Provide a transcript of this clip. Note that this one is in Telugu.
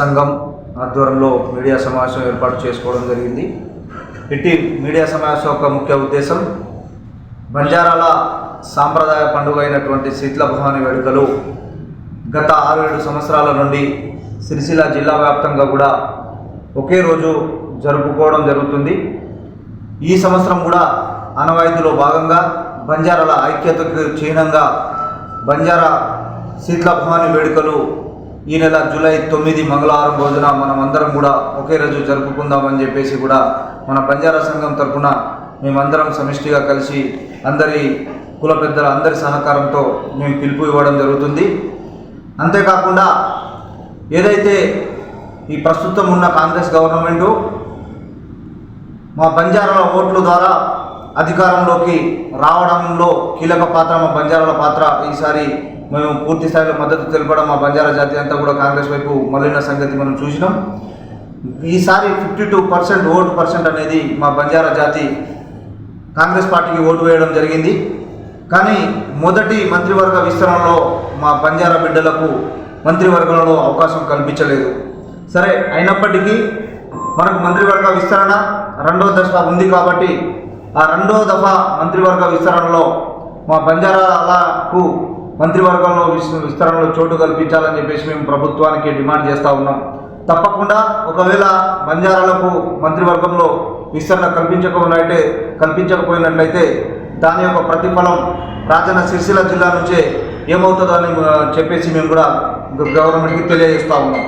సంఘం ఆధ్వర్యంలో మీడియా సమావేశం ఏర్పాటు చేసుకోవడం జరిగింది. ఇట్టి మీడియా సమావేశం యొక్క ముఖ్య ఉద్దేశం బంజారాల సాంప్రదాయ పండుగ అయినటువంటి శీతల భవాని వేడుకలు గత ఆరు ఏడు సంవత్సరాల నుండి సిరిసిల్ల జిల్లా వ్యాప్తంగా కూడా ఒకే రోజు జరుపుకోవడం జరుగుతుంది. ఈ సంవత్సరం కూడా అనవాయితీలో భాగంగా బంజారాల ఐక్యతకు చిహ్నంగా బంజారా శీతల భవాని వేడుకలు ఈ నెల జూలై తొమ్మిది మంగళవారం రోజున మనం అందరం కూడా ఒకే రోజు జరుపుకుందామని చెప్పేసి కూడా మన బంజారా సంఘం తరఫున మేమందరం సమిష్టిగా కలిసి అందరి కుల పెద్దల అందరి సహకారంతో మేము పిలుపు ఇవ్వడం జరుగుతుంది. అంతేకాకుండా ఏదైతే ఈ ప్రస్తుతం ఉన్న కాంగ్రెస్ గవర్నమెంటు మా బంజారాల ఓట్ల ద్వారా అధికారంలోకి రావడంలో కీలక పాత్ర మా బంజారాల పాత్ర ఈసారి మేము పూర్తి స్థాయిలో మద్దతు తెలపడం మా బంజారా జాతి అంతా కూడా కాంగ్రెస్ వైపు మళ్ళిన సంగతి మనం చూసినాం. ఈసారి fifty two percent vote percent అనేది మా బంజారా జాతి కాంగ్రెస్ పార్టీకి ఓటు వేయడం జరిగింది. కానీ మొదటి మంత్రివర్గ విస్తరణలో మా బంజారా బిడ్డలకు మంత్రివర్గంలో అవకాశం కల్పించలేదు. సరే అయినప్పటికీ మనకు మంత్రివర్గ విస్తరణ రెండో దశ ఉంది కాబట్టి ఆ రెండో దఫా మంత్రివర్గ విస్తరణలో మా బంజారాలకు మంత్రివర్గంలో విస్తరణలో చోటు కల్పించాలని చెప్పేసి మేము ప్రభుత్వానికి డిమాండ్ చేస్తూ ఉన్నాం. తప్పకుండా ఒకవేళ బంజారాలకు మంత్రివర్గంలో విస్తరణ కల్పించకపోయినట్టే కల్పించకపోయినట్లయితే దాని యొక్క ప్రతిఫలం రాజన్న సిరిసిల్ల జిల్లా నుంచే ఏమవుతుందో అని చెప్పేసి మేము కూడా గవర్నమెంట్కి తెలియజేస్తా ఉన్నాం.